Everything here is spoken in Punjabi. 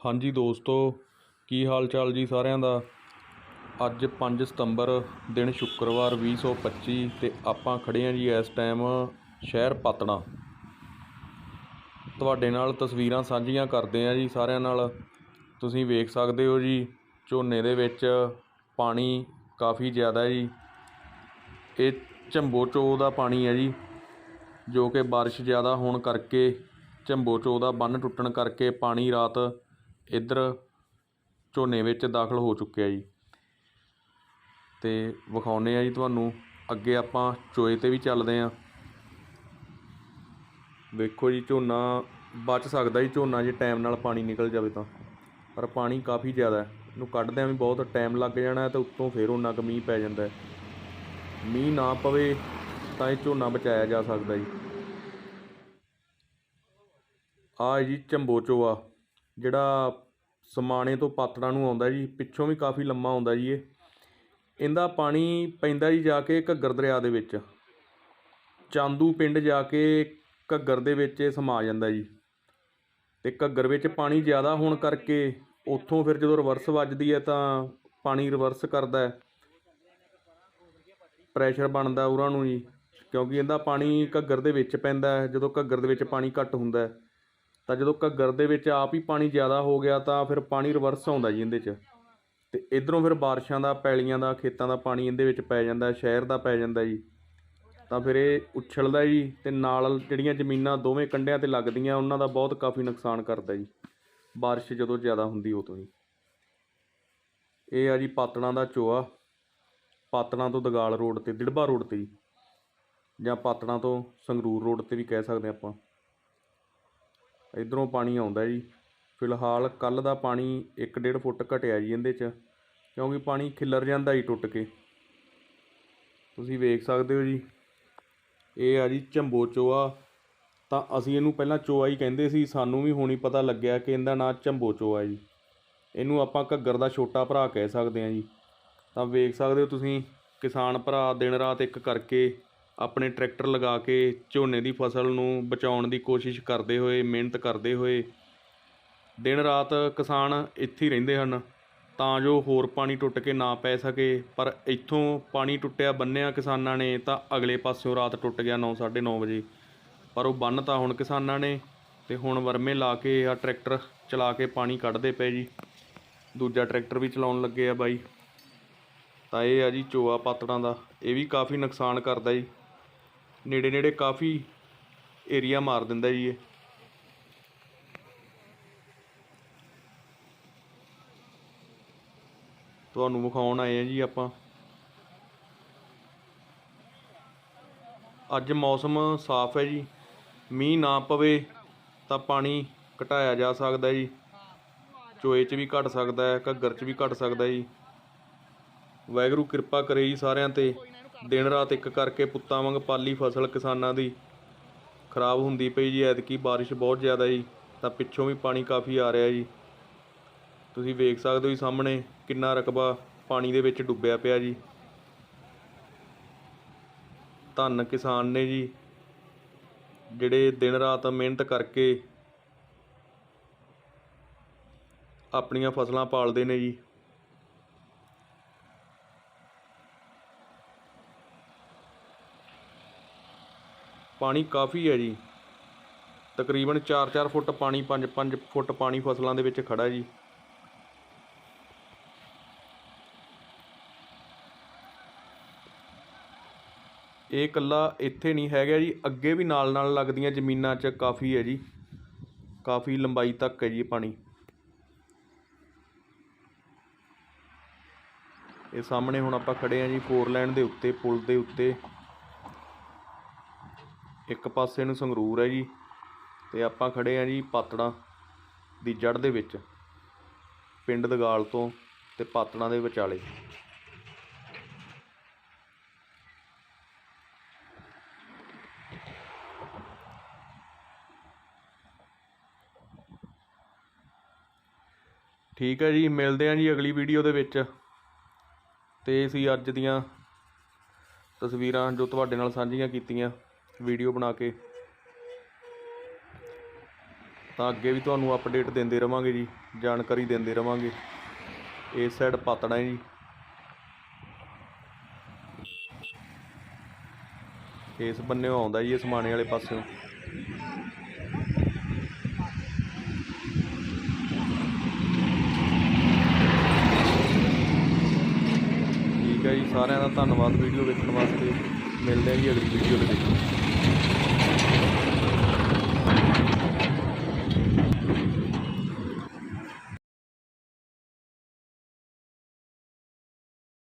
ਹਾਂਜੀ ਦੋਸਤੋ, ਕੀ ਹਾਲ ਚਾਲ ਜੀ ਸਾਰਿਆਂ ਦਾ? ਅੱਜ 5 ਸਤੰਬਰ, ਦਿਨ ਸ਼ੁੱਕਰਵਾਰ 2025 ਤੇ ਆਪਾਂ ਖੜੇ ਹਾਂ ਜੀ ਇਸ ਟਾਈਮ ਸ਼ਹਿਰ ਪਤਣਾ ਤੁਹਾਡੇ ਨਾਲ ਤਸਵੀਰਾਂ ਸਾਂਝੀਆਂ ਕਰਦੇ ਹਾਂ ਜੀ ਸਾਰਿਆਂ ਨਾਲ। ਤੁਸੀਂ ਵੇਖ ਸਕਦੇ ਹੋ ਜੀ, ਝੋਨੇ ਦੇ ਵਿੱਚ ਪਾਣੀ ਕਾਫੀ ਜ਼ਿਆਦਾ ਜੀ। ਇਹ ਝੰਬੋ ਚੋ ਦਾ ਪਾਣੀ ਹੈ ਜੀ, ਜੋ ਕਿ ਬਾਰਿਸ਼ ਜ਼ਿਆਦਾ ਹੋਣ ਕਰਕੇ ਝੰਬੋ ਚੋ ਦਾ ਬੰਨ ਟੁੱਟਣ ਕਰਕੇ ਪਾਣੀ ਰਾਤ ਇੱਧਰ ਝੋਨੇ ਵਿੱਚ ਦਾਖਲ ਹੋ ਚੁੱਕਿਆ ਜੀ। ਅਤੇ ਵਿਖਾਉਂਦੇ ਹਾਂ ਜੀ ਤੁਹਾਨੂੰ। ਅੱਗੇ ਆਪਾਂ ਚੋਏ ਤੇ ਵੀ ਚੱਲਦੇ ਹਾਂ। ਵੇਖੋ ਜੀ ਝੋਨਾ, ਬਚ ਸਕਦਾ ਜੀ ਝੋਨਾ ਜੇ ਟਾਈਮ ਨਾਲ ਪਾਣੀ ਨਿਕਲ ਜਾਵੇ ਤਾਂ। ਪਰ ਪਾਣੀ ਕਾਫੀ ਜ਼ਿਆਦਾ ਹੈ। ਇਹਨੂੰ ਕੱਢਦਿਆਂ ਵੀ ਬਹੁਤ ਟਾਈਮ ਲੱਗ ਜਾਣਾ ਹੈ ਤੇ ਉੱਤੋਂ ਫੇਰ ਉਹਨਾਂ ਕੁ ਮੀਂਹ ਪੈ ਜਾਂਦਾ ਮੀਂਹ ਨਾ ਪਵੇ ਤਾਂ ਇਹ ਝੋਨਾ ਬਚਾਇਆ ਜਾ ਸਕਦਾ ਜੀ। ਆ ਜੀ ਝੰਬੋ ਚੋਆ। ਜਿਹੜਾ ਸਮਾਣੇ ਤੋਂ ਪਾਤੜਾਂ ਨੂੰ ਆਉਂਦਾ ਜੀ, ਪਿੱਛੋਂ ਵੀ ਕਾਫੀ ਲੰਮਾ ਆਉਂਦਾ ਜੀ ਇਹ। ਇਹਦਾ ਪਾਣੀ ਪੈਂਦਾ ਜੀ ਜਾ ਕੇ ਘੱਗਰ ਦਰਿਆ ਦੇ ਵਿੱਚ। ਚਾਂਦੂ ਪਿੰਡ ਜਾ ਕੇ ਘੱਗਰ ਦੇ ਵਿੱਚ ਇਹ ਸਮਾ ਜਾਂਦਾ ਜੀ। ਤੇ ਘੱਗਰ ਵਿੱਚ ਪਾਣੀ ਜ਼ਿਆਦਾ ਹੋਣ ਕਰਕੇ ਉੱਥੋਂ ਫਿਰ ਜਦੋਂ ਰਿਵਰਸ ਵੱਜਦੀ ਹੈ ਤਾਂ ਪਾਣੀ ਰਿਵਰਸ ਕਰਦਾ ਹੈ। ਪ੍ਰੈਸ਼ਰ ਬਣਦਾ ਉਹਨਾਂ ਨੂੰ ਜੀ, ਕਿਉਂਕਿ ਇਹਦਾ ਪਾਣੀ ਘੱਗਰ ਦੇ ਵਿੱਚ ਪੈਂਦਾ ਜਦੋਂ ਘੱਗਰ ਦੇ ਵਿੱਚ ਪਾਣੀ ਘੱਟ ਹੁੰਦਾ ਤਾਂ ਜਦੋਂ ਘੱਗਰ ਦੇ ਵਿੱਚ ਆਪ ਹੀ ਪਾਣੀ ਜ਼ਿਆਦਾ ਹੋ ਗਿਆ ਤਾਂ ਫਿਰ ਪਾਣੀ ਰਿਵਰਸ ਆਉਂਦਾ ਜੀ ਇਹਦੇ 'ਚ। ਤੇ ਇਧਰੋਂ ਫਿਰ ਬਾਰਿਸ਼ਾਂ ਦਾ, ਪੈਲੀਆਂ ਦਾ, ਖੇਤਾਂ ਦਾ ਪਾਣੀ ਇਹਦੇ ਵਿੱਚ ਪੈ ਜਾਂਦਾ, ਸ਼ਹਿਰ ਦਾ ਪੈ ਜਾਂਦਾ ਜੀ। ਤਾਂ ਫਿਰ ਇਹ ਉਛਲਦਾ ਜੀ ਤੇ ਨਾਲ ਜਿਹੜੀਆਂ ਜ਼ਮੀਨਾਂ ਦੋਵੇਂ ਕੰਢਿਆਂ ਤੇ ਲੱਗਦੀਆਂ, ਉਹਨਾਂ ਦਾ ਬਹੁਤ ਕਾਫੀ ਨੁਕਸਾਨ ਕਰਦਾ ਜੀ। ਬਾਰਿਸ਼ ਜਦੋਂ ਜ਼ਿਆਦਾ ਹੁੰਦੀ ਉਦੋਂ ਜੀ ਇਹ ਆ ਜੀ ਪਾਤੜਾਂ ਦਾ ਚੋਆ। ਪਾਤੜਾਂ ਤੋਂ ਦਗਾਲ ਰੋਡ ਤੇ, ਦਿੜਬਾ ਰੋਡ ਤੇ ਜੀ। ਜਾਂ ਪਾਤੜਾਂ ਤੋਂ ਸੰਗਰੂਰ ਰੋਡ ਤੇ ਵੀ ਕਹਿ ਸਕਦੇ ਆਪਾਂ। ਇਧਰੋਂ ਪਾਣੀ ਆਉਂਦਾ ਜੀ। ਫਿਲਹਾਲ ਕੱਲ ਦਾ ਪਾਣੀ 1.5 ਫੁੱਟ ਘਟਿਆ ਜੀ ਇਹਦੇ 'ਚ, ਕਿਉਂਕਿ ਪਾਣੀ ਖਿੱਲਰ ਜਾਂਦਾ ਜੀ ਟੁੱਟ ਕੇ। ਤੁਸੀਂ ਵੇਖ ਸਕਦੇ ਹੋ ਜੀ, ਇਹ ਆ ਜੀ ਝੰਬੋ ਚੋਆ। ਤਾਂ ਅਸੀਂ ਇਹਨੂੰ ਪਹਿਲਾਂ ਚੋਆ ਹੀ ਕਹਿੰਦੇ ਸੀ, ਸਾਨੂੰ ਵੀ ਹੁਣੀ ਪਤਾ ਲੱਗਿਆ ਕਿ ਇਹਦਾ ਨਾਂ ਝੰਬੋ ਚੋਆ ਜੀ। ਇਹਨੂੰ ਆਪਾਂ ਘੱਗਰ ਦਾ ਛੋਟਾ ਭਰਾ ਕਹਿ ਸਕਦੇ ਹਾਂ ਜੀ। ਤਾਂ ਵੇਖ ਸਕਦੇ ਹੋ ਤੁਸੀਂ, ਕਿਸਾਨ ਭਰਾ ਦਿਨ ਰਾਤ ਇੱਕ ਕਰਕੇ ਆਪਣੇ ਟਰੈਕਟਰ ਲਗਾ ਕੇ ਝੋਨੇ ਦੀ ਫਸਲ ਨੂੰ ਬਚਾਉਣ ਦੀ ਕੋਸ਼ਿਸ਼ ਕਰਦੇ ਹੋਏ, ਮਿਹਨਤ ਕਰਦੇ ਹੋਏ, ਦਿਨ ਰਾਤ ਕਿਸਾਨ ਇੱਥੇ ਹੀ ਰਹਿੰਦੇ ਹਨ। ਤਾਂ ਜੋ ਹੋਰ ਪਾਣੀ ਟੁੱਟ ਕੇ ਨਾ ਪੈ ਸਕੇ। ਪਰ ਇੱਥੋਂ ਪਾਣੀ ਟੁੱਟਿਆ, ਬੰਨਿਆ ਕਿਸਾਨਾਂ ਨੇ ਤਾਂ ਅਗਲੇ ਪਾਸਿਓਂ ਰਾਤ ਟੁੱਟ ਗਿਆ 9 9:30 ਵਜੇ। ਪਰ ਉਹ ਬੰਨ ਤਾਂ ਹੁਣ ਕਿਸਾਨਾਂ ਨੇ ਤੇ ਹੁਣ ਵਰਮੇ ਲਾ ਕੇ ਆ ਟਰੈਕਟਰ ਚਲਾ ਕੇ ਪਾਣੀ ਕੱਢਦੇ ਪਏ ਜੀ। ਦੂਜਾ ਟਰੈਕਟਰ ਵੀ ਚਲਾਉਣ ਲੱਗੇ ਆ ਬਾਈ। ਤਾਂ ਇਹ ਆ ਜੀ ਚੋਆ ਪਾਤੜਾਂ ਦਾ। ਇਹ ਵੀ ਕਾਫੀ ਨੁਕਸਾਨ ਕਰਦਾ ਜੀ। ਨੇੜੇ ਨੇੜੇ ਕਾਫੀ ਏਰੀਆ ਮਾਰ ਦਿੰਦਾ ਜੀ ਇਹ। ਤੁਹਾਨੂੰ ਵਿਖਾਉਣ ਆਏ ਆ ਜੀ ਆਪਾਂ। ਅੱਜ ਮੌਸਮ ਸਾਫ਼ ਹੈ ਜੀ। ਮੀਂਹ ਨਾ ਪਵੇ ਤਾਂ ਪਾਣੀ ਘਟਾਇਆ ਜਾ ਸਕਦਾ ਜੀ। ਚੋਏ 'ਚ ਵੀ ਘਟ ਸਕਦਾ ਹੈ, ਘੱਗਰ 'ਚ ਵੀ ਘਟ ਸਕਦਾ ਜੀ। ਵਾਹਿਗੁਰੂ ਕਿਰਪਾ ਕਰੇ ਜੀ ਸਾਰਿਆਂ ਤੇ। ਦਿਨ ਰਾਤ ਇੱਕ ਕਰਕੇ ਪੁੱਤਾਂ ਵਾਂਗ ਪਾਲੀ ਫਸਲ ਕਿਸਾਨਾਂ ਦੀ। ਖਰਾਬ ਹੁੰਦੀ ਪਈ ਜੀ, ਐਤਕੀ ਬਾਰਿਸ਼ ਬਹੁਤ ਜ਼ਿਆਦਾ ਜੀ, ਤਾਂ ਪਿੱਛੋਂ ਵੀ ਪਾਣੀ ਕਾਫੀ ਆ ਰਿਹਾ ਜੀ। ਤੁਸੀਂ ਵੇਖ ਸਕਦੇ ਹੋ ਜੀ ਸਾਹਮਣੇ ਕਿੰਨਾ ਰਕਬਾ ਪਾਣੀ ਦੇ ਵਿੱਚ ਡੁੱਬਿਆ ਪਿਆ ਜੀ। ਧੰਨ ਕਿਸਾਨ ਨੇ ਜੀ, ਜਿਹੜੇ ਦਿਨ ਰਾਤ ਮਿਹਨਤ ਕਰਕੇ ਆਪਣੀਆਂ ਫਸਲਾਂ ਪਾਲਦੇ ਨੇ ਜੀ। ਪਾਣੀ ਕਾਫੀ ਹੈ ਜੀ। ਤਕਰੀਬਨ 4-4 ਫੁੱਟ ਪਾਣੀ 5-5 ਫੁੱਟ ਪਾਣੀ ਫਸਲਾਂ ਦੇ ਵਿੱਚ ਖੜਾ ਜੀ। ਇਹ ਇਕੱਲਾ ਇੱਥੇ ਨਹੀਂ ਹੈਗਾ ਜੀ। ਅੱਗੇ ਵੀ ਨਾਲ ਨਾਲ ਲੱਗਦੀਆਂ ਜ਼ਮੀਨਾਂ 'ਚ ਕਾਫੀ ਹੈ ਜੀ। ਕਾਫੀ ਲੰਬਾਈ ਤੱਕ ਹੈ ਜੀ ਪਾਣੀ। ਇਹ ਸਾਹਮਣੇ ਹੁਣ ਆਪਾਂ ਖੜੇ ਆ ਜੀ, ਫੋਰ ਲਾਈਨ ਦੇ ਉੱਤੇ, ਪੁਲ ਦੇ ਉੱਤੇ। ਇੱਕ ਪਾਸੇ ਨੂੰ ਸੰਗਰੂਰ ਹੈ ਜੀ ਤੇ ਆਪਾਂ ਖੜੇ ਆ ਜੀ ਪਾਤੜਾਂ ਦੀ ਜੜ ਦੇ ਵਿੱਚ, ਪਿੰਡ ਦਗਾਲ ਤੋਂ ਤੇ ਪਾਤੜਾਂ ਦੇ ਵਿਚਾਲੇ। ਠੀਕ ਹੈ ਜੀ, ਮਿਲਦੇ ਹਾਂ ਜੀ ਅਗਲੀ ਵੀਡੀਓ ਦੇ ਵਿੱਚ। ਤੇ ਅਸੀਂ ਅੱਜ ਦੀਆਂ ਤਸਵੀਰਾਂ ਜੋ ਤੁਹਾਡੇ ਨਾਲ ਸਾਂਝੀਆਂ ਕੀਤੀਆਂ ਵੀਡੀਓ ਬਣਾ ਕੇ। ਤਾਂ ਅੱਗੇ ਵੀ ਤੁਹਾਨੂੰ ਅਪਡੇਟ ਦਿੰਦੇ ਰਵਾਂਗੇ ਜੀ, ਜਾਣਕਾਰੀ ਦਿੰਦੇ ਰਵਾਂਗੇ। ਇਸ ਸਾਈਡ ਪਾਤੜਾ ਹੈ ਜੀ। ਇਸ ਬੰਨੇ ਆਉਂਦਾ ਜੀ ਇਹ ਸਮਾਣੇ ਵਾਲੇ ਪਾਸਿਓਂ। ਠੀਕ ਹੈ ਜੀ, ਸਾਰਿਆਂ ਦਾ ਧੰਨਵਾਦ ਵੀਡੀਓ ਵੇਖਣ ਵਾਸਤੇ। ਮਿਲਦੇ ਹਾਂ ਜੀ ਅਗਲੀ ਵੀਡੀਓ ਦੇ ਵਿੱਚ।